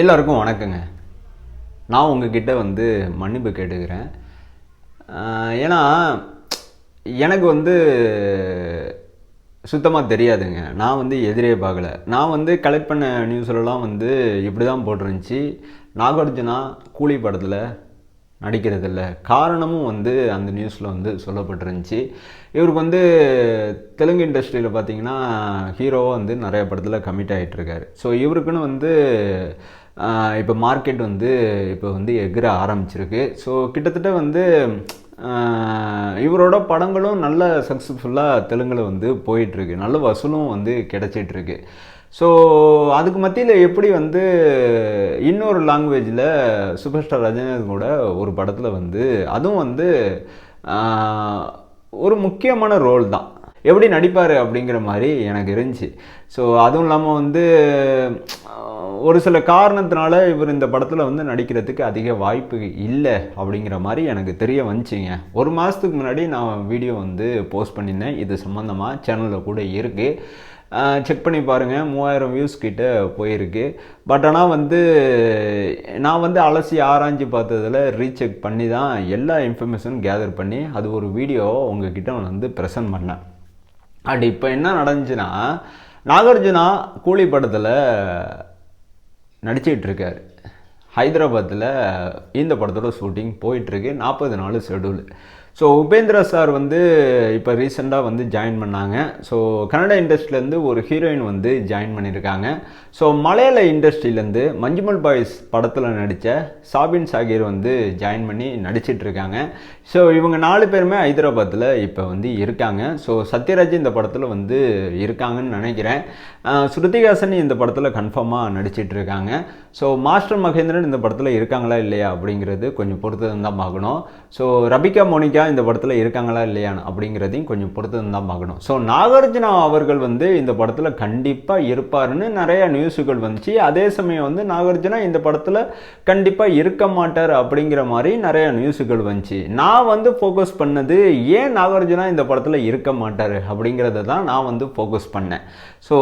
எல்லோருக்கும் வணக்கங்க. நான் உங்ககிட்ட வந்து மன்னிப்பு கேட்டுக்கிறேன். ஏன்னா எனக்கு வந்து சுத்தமாக தெரியாதுங்க. நான் வந்து எதிரே பார்க்கல. நான் வந்து கலெக்ட் பண்ண நியூஸ்லலாம் வந்து இப்படி தான் போட்டிருந்துச்சு. நாகார்ஜுனா கூலி படத்தில் நடிக்கிறதில்ல. காரணமும் வந்து அந்த நியூஸில் வந்து சொல்லப்பட்டிருந்துச்சு. இவருக்கு வந்து தெலுங்கு இண்டஸ்ட்ரியில் பார்த்தீங்கன்னா ஹீரோவாக வந்து நிறைய படத்தில் கமிட் ஆகிட்டுருக்காரு ஸோ இவருக்குன்னு வந்து இப்போ மார்க்கெட் வந்து இப்போ வந்து எகிர ஆரம்பிச்சிருக்கு. ஸோ கிட்டத்தட்ட வந்து இவரோட படங்களும் நல்ல சக்ஸஸ்ஃபுல்லாக தெலுங்கில் வந்து போயிட்டுருக்கு. நல்ல வசூலும் வந்து கிடச்சிட்ருக்கு ஸோ அதுக்கு மத்தியில் எப்படி வந்து இன்னொரு லாங்குவேஜில் சூப்பர் ஸ்டார் ரஜினிகாந்த் கூட ஒரு படத்தில் வந்து அதுவும் வந்து ஒரு முக்கியமான ரோல் தான். எப்படி நடிப்பார் அப்படிங்கிற மாதிரி எனக்கு இருந்துச்சு. ஸோ அதுவும் இல்லாமல் வந்து ஒரு சில காரணத்தினால இவர் இந்த படத்தில் வந்து நடிக்கிறதுக்கு அதிக வாய்ப்பு இல்லை அப்படிங்கிற மாதிரி எனக்கு தெரிய வந்துச்சுங்க. ஒரு மாதத்துக்கு முன்னாடி நான் வீடியோ வந்து போஸ்ட் பண்ணியிருந்தேன். இது சம்மந்தமாக சேனலில் கூட இருக்குது செக் பண்ணி பாருங்கள் மூவாயிரம் வியூஸ் கிட்ட போயிருக்கு. பட் ஆனால் வந்து நான் வந்து அலசி ஆராய்ஞ்சு பார்த்ததில் ரீசெக் பண்ணி தான் எல்லா இன்ஃபர்மேஷனும் கேதர் பண்ணி அது ஒரு வீடியோ உங்ககிட்ட நான் வந்து ப்ரெசன்ட் பண்ணேன். அப்படி இப்போ என்ன நடந்துச்சுன்னா நாகார்ஜுனா கூலி படத்தில் நடிச்சிட்ருக்கார் ஹைதராபாத்தில் இந்த படத்தோட ஷூட்டிங் போயிட்டுருக்கு நாற்பது நாள் ஷெடியூல் ஸோ உபேந்திரா சார் வந்து இப்போ ரீசெண்டாக வந்து ஜாயின் பண்ணாங்க. ஸோ கன்னட இண்டஸ்ட்ரியிலேருந்து ஒரு ஹீரோயின் வந்து ஜாயின் பண்ணியிருக்காங்க ஸோ மலையாள இண்டஸ்ட்ரியிலேருந்து மஞ்சுமல் பாய்ஸ் படத்தில் நடித்த சாபின் சாகிர் வந்து ஜாயின் பண்ணி நடிச்சிட்ருக்காங்க ஸோ இவங்க நாலு பேருமே ஹைதராபாத்தில் இப்போ வந்து இருக்காங்க. ஸோ சத்யராஜ் இந்த படத்தில் வந்து இருக்காங்கன்னு நினைக்கிறேன். ஸ்ருதிகாசன் இந்த படத்தில் கன்ஃபார்மாக நடிச்சிட்ருக்காங்க ஸோ மாஸ்டர் மகேந்திரன் இந்த படத்தில் இருக்காங்களா இல்லையா அப்படிங்கிறது கொஞ்சம் பொறுத்து தான் பார்க்கணும். ஸோ ரபிகா மோனிகா இந்த படத்தில் இருக்காங்களா இல்லையா அப்படிங்கிறதையும் கொஞ்சம் பொறுத்து தான் பார்க்கணும். ஸோ நாகார்ஜுனா அவர்கள் வந்து இந்த படத்தில் கண்டிப்பாக இருப்பாருன்னு நிறையா நியூஸுகள் வந்துச்சு. அதே சமயம் வந்து நாகார்ஜுனா இந்த படத்தில் கண்டிப்பாக இருக்க மாட்டார் அப்படிங்கிற மாதிரி நிறையா நியூஸுகள் வந்துச்சு. நான் வந்து ஃபோக்கஸ் பண்ணது ஏன் நாகார்ஜுனா இந்த படத்தில் இருக்க மாட்டார் அப்படிங்கிறத தான் நான் வந்து ஃபோக்கஸ் பண்ணேன். ஸோ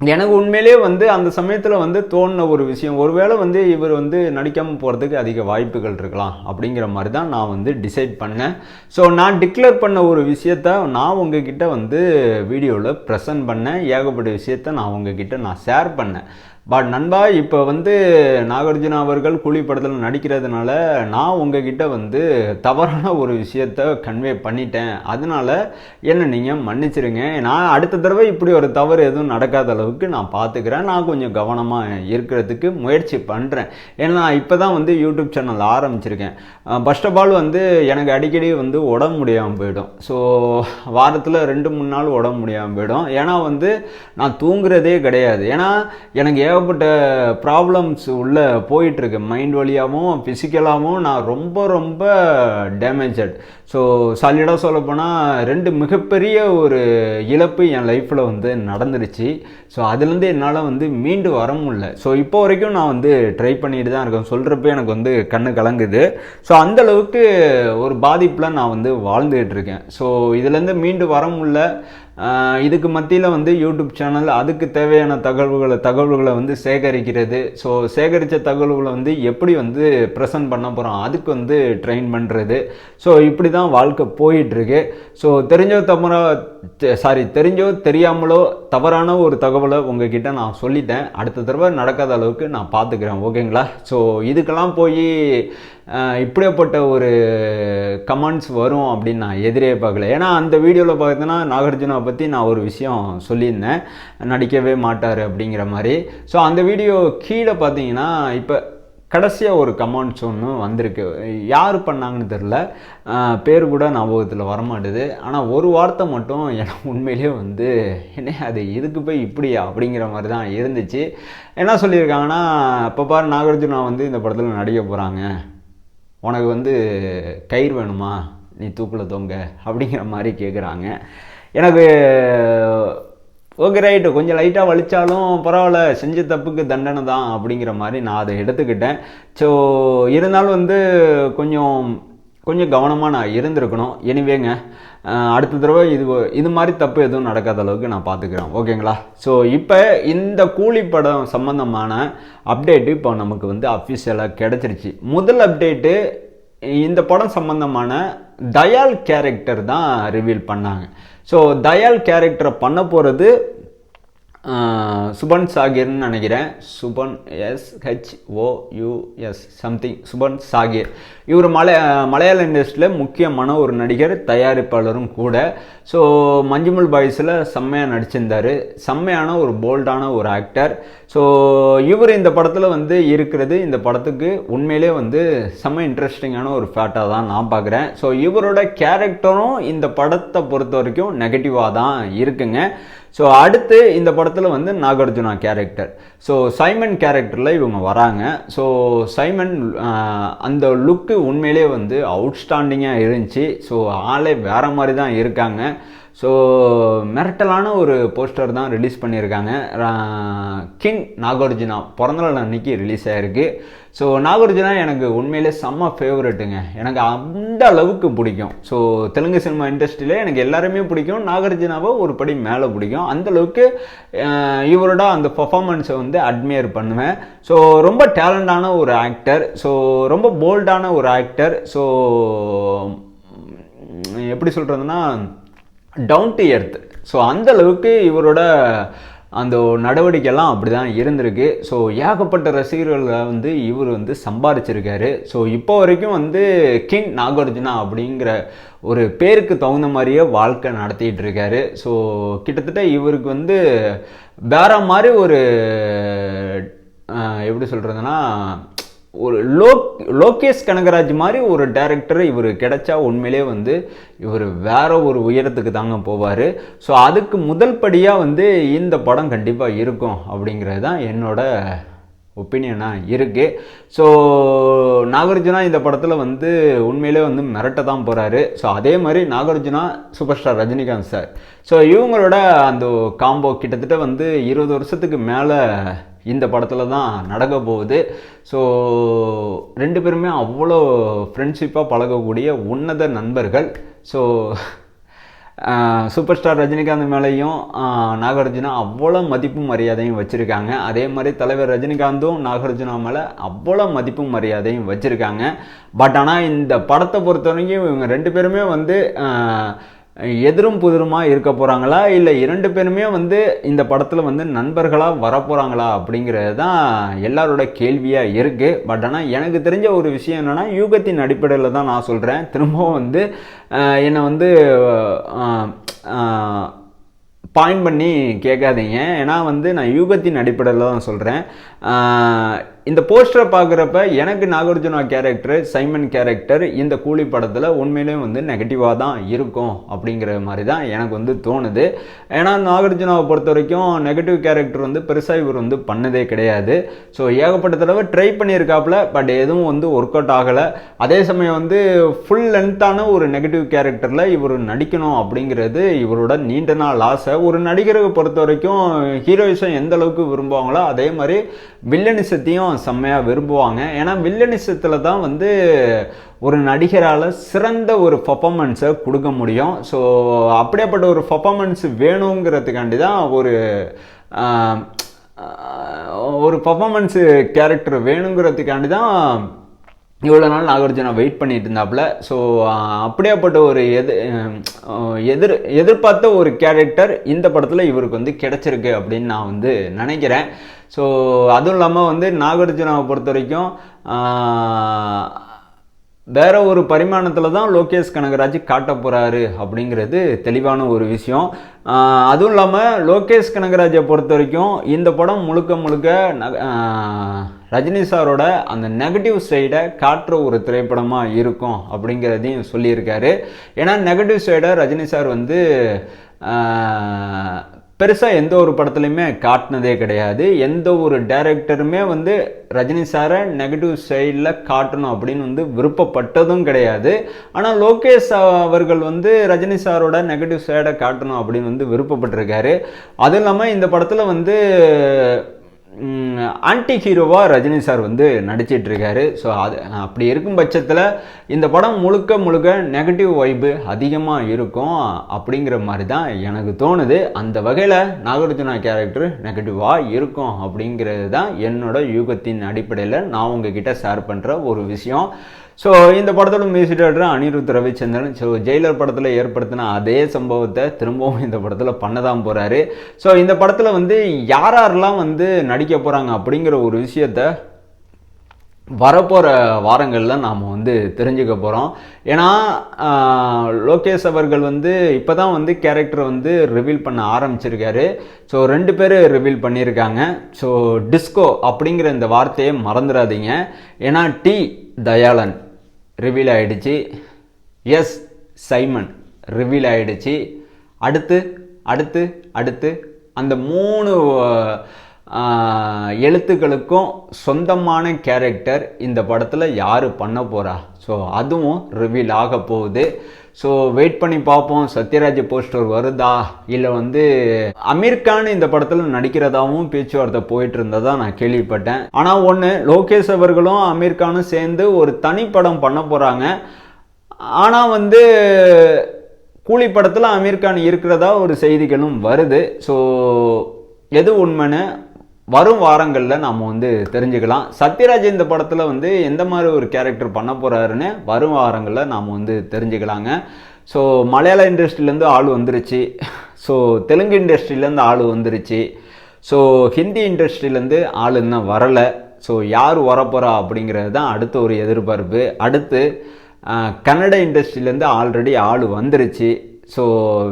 எனக்கு உண்மையிலேயே வந்து அந்த சமயத்தில் வந்து தோணின ஒரு விஷயம் ஒருவேளை வந்து இவர் வந்து நடிக்காமல் போகிறதுக்கு அதிக வாய்ப்புகள் இருக்கலாம் அப்படிங்கிற மாதிரி தான் நான் வந்து டிசைட் பண்ணேன். ஸோ நான் டிக்ளேர் பண்ண ஒரு விஷயத்த நான் உங்ககிட்ட வந்து வீடியோவில் ப்ரெசன்ட் பண்ணேன். ஏகப்பட்ட விஷயத்த நான் உங்ககிட்ட நான் ஷேர் பண்ணேன். பட் நண்பா இப்போ வந்து நாகார்ஜுனா அவர்கள் கூலி படத்தில் நடிக்கிறதுனால நான் உங்ககிட்ட வந்து தவறான ஒரு விஷயத்த கன்வே பண்ணிட்டேன். அதனால என்ன நீங்கள் மன்னிச்சிருங்க. நான் அடுத்த தடவை இப்படி ஒரு தவறு எதுவும் நடக்காத அளவுக்கு நான் பார்த்துக்கிறேன் நான் கொஞ்சம் கவனமாக இருக்கிறதுக்கு முயற்சி பண்ணுறேன் ஏன்னா இப்போ தான் வந்து யூடியூப் சேனல் ஆரம்பிச்சிருக்கேன். ஃபர்ஸ்ட் ஆஃப் ஆல் வந்து எனக்கு அடிக்கடி வந்து உடம்பு முடியாமல் போயிடும். ஸோ வாரத்தில் ரெண்டு மூணு நாள் உடம்பு முடியாமல் போயிடும். ஏன்னா வந்து நான் தூங்குறதே கிடையாது. ஏன்னா எனக்கு ஏகப்பட்ட ப்ராப்ளம்ஸ் உள்ளே போயிட்டுருக்கு. மைண்ட் வழியாகவும் ஃபிசிக்கலாகவும் நான் ரொம்ப ரொம்ப டேமேஜட் ஸோ சாலிடாக சொல்லப்போனால் ரெண்டு மிகப்பெரிய ஒரு இழப்பு என் லைஃப்பில் வந்து நடந்துருச்சு. ஸோ அதுலேருந்து என்னால் வந்து மீண்டு வர முடியல. ஸோ இப்போ வரைக்கும் நான் வந்து ட்ரை பண்ணிட்டு தான் இருக்கேன். சொல்கிறப்ப எனக்கு வந்து கண்ணு கலங்குது. ஸோ அந்த அளவுக்கு ஒரு பாதிப்பில் நான் வந்து வாழ்ந்துகிட்டு இருக்கேன். ஸோ இதுலேருந்து மீண்டு வர முடியல. இதுக்கு மத்தியில் வந்து யூடியூப் சேனல் அதுக்கு தேவையான தகவல்களை தகவல்களை வந்து சேகரிக்கிறது. ஸோ சேகரித்த தகவல்களை வந்து எப்படி வந்து ப்ரெசன்ட் பண்ண போகிறோம் அதுக்கு வந்து ட்ரெயின் பண்ணுறது ஸோ இப்படி தான் வாழ்க்கை போயிட்டுருக்கு. ஸோ தெரிஞ்சோ தவறோ சாரி தெரிஞ்சோ தெரியாமலோ தவறான ஒரு தகவலை உங்ககிட்ட நான் சொல்லிட்டேன். அடுத்த தடவை நடக்காத அளவுக்கு நான் பார்த்துக்கிறேன் ஓகேங்களா? ஸோ இதுக்கெல்லாம் போய் இப்படியாப்பட்ட ஒரு கமெண்ட்ஸ் வரும் அப்படின்னு நான் எதிரே பார்க்கல. ஏன்னா அந்த வீடியோவில் பார்த்தீங்கன்னா நாகார்ஜுனா பற்றி நான் ஒரு விஷயம் சொல்லியிருந்தேன். நடிக்கவே மாட்டார் அப்படிங்கிற மாதிரி. ஸோ அந்த வீடியோ கீழே பார்த்தீங்கன்னா இப்போ கடைசியாக ஒரு கமெண்ட்ஸ் ஒன்று வந்திருக்கு. யார் பண்ணாங்கன்னு தெரில பேர் கூட ஞாபகத்தில் வரமாட்டுது. ஆனால் ஒரு வார்த்தை மட்டும் எனக்கு உண்மையிலேயே வந்து என்ன அது இதுக்கு போய் இப்படியா? அப்படிங்கிற மாதிரி தான் இருந்துச்சு. என்ன சொல்லியிருக்காங்கன்னா இப்போ பாரு நாகார்ஜுனா வந்து இந்த படத்தில் நடிக்க போகிறாங்க உனக்கு வந்து கயிறு வேணுமா? நீ தூக்கில் தொங்க அப்படிங்கிற மாதிரி கேட்குறாங்க எனக்கு ஓகே ரைட்டு கொஞ்சம் லைட்டாக வலித்தாலும் பரவாயில்ல செஞ்ச தப்புக்கு தண்டனை தான் அப்படிங்கிற மாதிரி நான் அதை எடுத்துக்கிட்டேன். ஸோ இருந்தாலும் வந்து கொஞ்சம் கொஞ்சம் கவனமாக நான் இருந்திருக்கணும். எனிவேங்க அடுத்த தடவை இது இது மாதிரி தப்பு எதுவும் நடக்காத அளவுக்கு நான் பார்த்துக்கிறேன் ஓகேங்களா ஸோ இப்போ இந்த கூலி படம் சம்மந்தமான அப்டேட்டு இப்போ நமக்கு வந்து அஃபிஷியலாக கிடச்சிருச்சு. முதல் அப்டேட்டு இந்த படம் சம்மந்தமான தயால் கேரக்டர் தான் ரிவீல் பண்ணாங்க. ஸோ தயால் கேரக்டரை பண்ண போகிறது சுபன் சாகிர்னு நினைக்கிறேன். Soubin S H something Soubin Shahir. இவர் மலைய மலையாள இண்டஸ்ட்ரியில் முக்கியமான ஒரு நடிகர் தயாரிப்பாளரும் கூட. ஸோ மஞ்சுமல் பாய்ஸில் செம்மையாக நடிச்சிருந்தார். செம்மையான ஒரு போல்டான ஒரு ஆக்டர் ஸோ இவர் இந்த படத்தில் வந்து இருக்கிறது இந்த படத்துக்கு உண்மையிலே வந்து செம்ம இன்ட்ரெஸ்டிங்கான ஒரு ஃபேட்டாக தான் நான் பார்க்குறேன். ஸோ இவரோட கேரக்டரும் இந்த படத்தை பொறுத்த வரைக்கும் நெகட்டிவாக தான் இருக்குங்க. ஸோ அடுத்து இந்த படத்தில் வந்து நாகார்ஜுனா கேரக்டர் ஸோ சைமன் கேரக்டரில் இவங்க வராங்க. ஸோ சைமன் அந்த லுக்கு உண்மையிலே வந்து அவுட்ஸ்டாண்டிங்காக இருந்துச்சு. ஸோ ஆளே வேறு மாதிரி தான் இருக்காங்க. ஸோ மிரட்டலான ஒரு போஸ்டர் தான் ரிலீஸ் பண்ணியிருக்காங்க. கிங் நாகார்ஜுனா பிறந்தநாள் அன்னைக்கு ரிலீஸ் ஆகிருக்கு ஸோ நாகார்ஜுனா எனக்கு உண்மையிலே செம்ம ஃபேவரெட்டுங்க எனக்கு அந்த அளவுக்கு பிடிக்கும். ஸோ தெலுங்கு சினிமா இண்டஸ்ட்ரியில் எனக்கு எல்லாருமே பிடிக்கும். நாகார்ஜுனாவை ஒரு படி மேலே பிடிக்கும். அந்தளவுக்கு இவரோட அந்த பர்ஃபார்மன்ஸை வந்து அட்மையர் பண்ணுவேன். ஸோ ரொம்ப டேலண்டான ஒரு ஆக்டர் ஸோ ரொம்ப போல்டான ஒரு ஆக்டர் ஸோ எப்படி சொல்கிறதுனா டவுன் டு எர்த் ஸோ அந்த அளவுக்கு இவரோட அந்த நடவடிக்கைலாம் அப்படி தான் இருந்திருக்கு. ஸோ ஏகப்பட்ட ரசிகர்களை வந்து இவர் வந்து சம்பாரிச்சிருக்காரு. ஸோ இப்போ வரைக்கும் வந்து கிங் நாகார்ஜுனா அப்படிங்கிற ஒரு பேருக்கு தகுந்த மாதிரியே வாழ்க்கை நடத்திட்டு இருக்காரு ஸோ கிட்டத்தட்ட இவருக்கு வந்து வேற மாதிரி ஒரு எப்படி சொல்கிறதுனா ஒரு லோக் லோகேஷ் கனகராஜ் மாதிரி ஒரு டேரக்டர் இவர் கிடைச்சா உண்மையிலே வந்து இவர் வேற ஒரு உயரத்துக்கு தாங்க போவார். ஸோ அதுக்கு முதல் படியாக வந்து இந்த படம் கண்டிப்பாக இருக்கும் அப்படிங்கிறது தான் என்னோட ஒப்பீனியனாக இருக்குது ஸோ நாகார்ஜுனா இந்த படத்தில் வந்து உண்மையிலே வந்து மிரட்ட தான் போகிறாரு ஸோ அதே மாதிரி Nagarjuna super star Rajinikanth sir. So இவங்களோட அந்த காம்போ கிட்டத்தட்ட வந்து இருபது வருஷத்துக்கு மேலே இந்த படத்தில் தான் நடக்க போகுது. ஸோ ரெண்டு பேருமே அவ்வளோ ஃப்ரெண்ட்ஷிப்பாக பழகக்கூடிய உன்னத நண்பர்கள். ஸோ சூப்பர் ஸ்டார் ரஜினிகாந்த் மேலேயும் நாகார்ஜுனா அவ்வளோ மதிப்பும் மரியாதையும் வச்சுருக்காங்க. அதே மாதிரி தலைவர் ரஜினிகாந்தும் நாகார்ஜுனா மேலே அவ்வளோ மதிப்பும் மரியாதையும் வச்சுருக்காங்க. பட் ஆனால் இந்த படத்தை பொறுத்த வரைக்கும் இவங்க ரெண்டு பேருமே வந்து எதிரும் புதிருமா இருக்க போகிறாங்களா இல்லை இரண்டு பேருமே வந்து இந்த படத்தில் வந்து நண்பர்களாக வரப்போகிறாங்களா அப்படிங்கிறது தான் எல்லாரோட கேள்வியாக இருக்குது பட் ஆனால் எனக்கு தெரிஞ்ச ஒரு விஷயம் என்னென்னா யூகத்தின் அடிப்படையில் தான் நான் சொல்கிறேன் திரும்பவும் வந்து என்னை வந்து பாயிண்ட் பண்ணி கேட்காதீங்க. ஏன்னா வந்து நான் யூகத்தின் அடிப்படையில் தான் சொல்கிறேன் இந்த போஸ்டரை பார்க்குறப்ப எனக்கு நாகார்ஜுனா கேரக்டர் சைமன் கேரக்டர் இந்த கூலி படத்தில் உண்மையிலேயும் வந்து நெகட்டிவாக தான் இருக்கும் அப்படிங்கிற மாதிரி தான் எனக்கு வந்து தோணுது. ஏன்னா நாகார்ஜுனாவை பொறுத்த வரைக்கும் நெகட்டிவ் கேரக்டர் வந்து பெருசாக இவர் வந்து பண்ணதே கிடையாது. ஸோ ஏகப்பட்ட தடவை ட்ரை பண்ணியிருக்காப்புல பட் எதுவும் வந்து ஒர்க் அவுட் ஆகலை. அதே சமயம் வந்து ஃபுல் லென்த்தான ஒரு நெகட்டிவ் கேரக்டரில் இவர் நடிக்கணும் அப்படிங்கிறது இவரோட நீண்ட நாள் ஆசை. ஒரு நடிகரை பொறுத்த வரைக்கும் ஹீரோயிசம் எந்த அளவுக்கு விரும்புவாங்களோ அதே மாதிரி வில்லனிசத்தையும் செம்மையாக விரும்புவாங்க. ஏன்னா வில்லனிசத்தில் தான் வந்து ஒரு நடிகரால் சிறந்த ஒரு பர்ஃபாமன்ஸை கொடுக்க முடியும். ஸோ அப்படியேப்பட்ட ஒரு பர்ஃபாமன்ஸ் வேணுங்கிறதுக்காண்டி தான் ஒரு ஒரு பர்ஃபாமன்ஸு கேரக்டர் வேணுங்கிறதுக்காண்டி தான் இவ்வளோ நாள் நாகார்ஜுனா வெயிட் பண்ணிட்டு இருந்தாப்புல. ஸோ அப்படியேப்பட்ட ஒரு எது எதிர் எதிர்பார்த்த ஒரு கேரக்டர் இந்த படத்தில் இவருக்கு வந்து கிடைச்சிருக்கு அப்படின்னு நான் வந்து நினைக்கிறேன். ஸோ அதுவும் இல்லாமல் வந்து நாகார்ஜுனாவை பொறுத்த வரைக்கும் வேற ஒரு பரிமாணத்தில் தான் லோகேஷ் கனகராஜ் காட்ட போகிறாரு அப்படிங்கிறது தெளிவான ஒரு விஷயம். அதுவும் இல்லாமல் லோகேஷ் கனகராஜை பொறுத்த வரைக்கும் இந்த படம் முழுக்க முழுக்க ரஜினி சாரோட அந்த நெகட்டிவ் சைடை காட்டுற ஒரு திரைப்படமாக இருக்கும் அப்படிங்கிறதையும் சொல்லியிருக்காரு. ஏன்னா நெகட்டிவ் சைடை ரஜினி சார் வந்து பெருசாக எந்த ஒரு படத்துலையுமே காட்டினதே கிடையாது. எந்த ஒரு டைரக்டருமே வந்து ரஜினி சாரை நெகட்டிவ் சைடில் காட்டணும் அப்படின்னு வந்து விருப்பப்பட்டதும் கிடையாது. ஆனால் லோகேஷ் அவர்கள் வந்து ரஜினி சாரோட நெகட்டிவ் சைடை காட்டணும் அப்படின்னு வந்து விருப்பப்பட்டிருக்காரு. அதுவும் இல்லாமல் இந்த படத்தில் வந்து ஆன்டி ஹீரோவாக ரஜினி சார் வந்து நடிச்சிட்ருக்காரு. ஸோ அது அப்படி இருக்கும் பட்சத்தில் இந்த படம் முழுக்க முழுக்க நெகட்டிவ் வைப்பு அதிகமாக இருக்கும் அப்படிங்கிற மாதிரி தான் எனக்கு தோணுது. அந்த வகையில் நாகார்ஜுனா கேரக்டர் நெகட்டிவாக இருக்கும் அப்படிங்கிறது தான் என்னோட யூகத்தின் அடிப்படையில் நான் உங்ககிட்ட ஷேர் பண்ணுற ஒரு விஷயம். ஸோ இந்த படத்தோட music director Anirudh Ravichander. So Jailer படத்தில் ஏற்படுத்தின அதே சம்பவத்தை திரும்பவும் இந்த படத்தில் பண்ண தான் போகிறாரு ஸோ இந்த படத்தில் வந்து யார் யாரெல்லாம் வந்து நடிக்க போகிறாங்க அப்படிங்கிற ஒரு விஷயத்த வரப்போகிற வாரங்களில் நாம் வந்து தெரிஞ்சுக்க போகிறோம் ஏன்னா லோகேஷ் அவர்கள் வந்து இப்போ தான் வந்து கேரக்டர் வந்து ரிவீல் பண்ண ஆரம்பிச்சிருக்காரு. ஸோ ரெண்டு பேர் ரிவீல் பண்ணியிருக்காங்க. ஸோ டிஸ்கோ அப்படிங்கிற இந்த வார்த்தையை மறந்துடாதீங்க. ஏன்னா டி. தயாளன். ரிவீல் ஆகிடுச்சு எஸ் சைமன் ரிவீல் ஆகிடுச்சு அடுத்து அடுத்து அடுத்து அந்த மூணு எழுத்துக்களுக்கும் சொந்தமான கேரக்டர் இந்த படத்தில் யார் பண்ண போகிறா ஸோ அதுவும் ரிவீல் ஆக போகுது. ஸோ வெயிட் பண்ணி பார்ப்போம். சத்யராஜ் போஸ்டர் வருதா? இல்லை வந்து அமீர் கான் இந்த படத்தில் நடிக்கிறதாவும் பேச்சுவார்த்தை போயிட்டு இருந்ததா நான் கேள்விப்பட்டேன். ஆனால் ஒன்று லோகேஷ் அவர்களும் அமீர் கானும் சேர்ந்து ஒரு தனிப்படம் பண்ண போகிறாங்க ஆனால் வந்து கூலி படத்தில் அமீர் கான் இருக்கிறதா ஒரு செய்திகளும் வருது. ஸோ எது உண்மைன்னு வரும் வாரங்களில் நாம் வந்து தெரிஞ்சுக்கலாம். சத்யராஜ் இந்த படத்தில் வந்து எந்த மாதிரி ஒரு கேரக்டர் பண்ண போகிறாருன்னு வரும் வாரங்களில் நாம் வந்து தெரிஞ்சுக்கலாங்க. ஸோ மலையாள இண்டஸ்ட்ரியிலேருந்து ஆள் வந்துருச்சு. ஸோ தெலுங்கு இண்டஸ்ட்ரியிலேருந்து ஆள் வந்துருச்சு. ஸோ ஹிந்தி இண்டஸ்ட்ரியிலேருந்து ஆள் இன்னும் வரலை. ஸோ யார் வரப்போகிறா அப்படிங்கிறது தான் அடுத்த ஒரு எதிர்பார்ப்பு. அடுத்து கன்னட இண்டஸ்ட்ரியிலேருந்து ஆல்ரெடி ஆள் வந்துருச்சு. ஸோ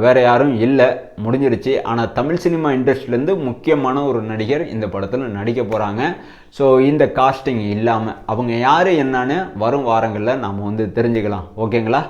வேறு யாரும் இல்லை. முடிஞ்சிருச்சு. ஆனால் தமிழ் சினிமா இண்டஸ்ட்ரியிலேருந்து முக்கியமான ஒரு நடிகர் இந்த படத்தில் நடிக்க போகிறாங்க ஸோ இந்த காஸ்டிங் இல்லாமல் அவங்க யார் என்னன்னு வரும் வாரங்களில் நாம் வந்து தெரிஞ்சுக்கலாம். ஓகேங்களா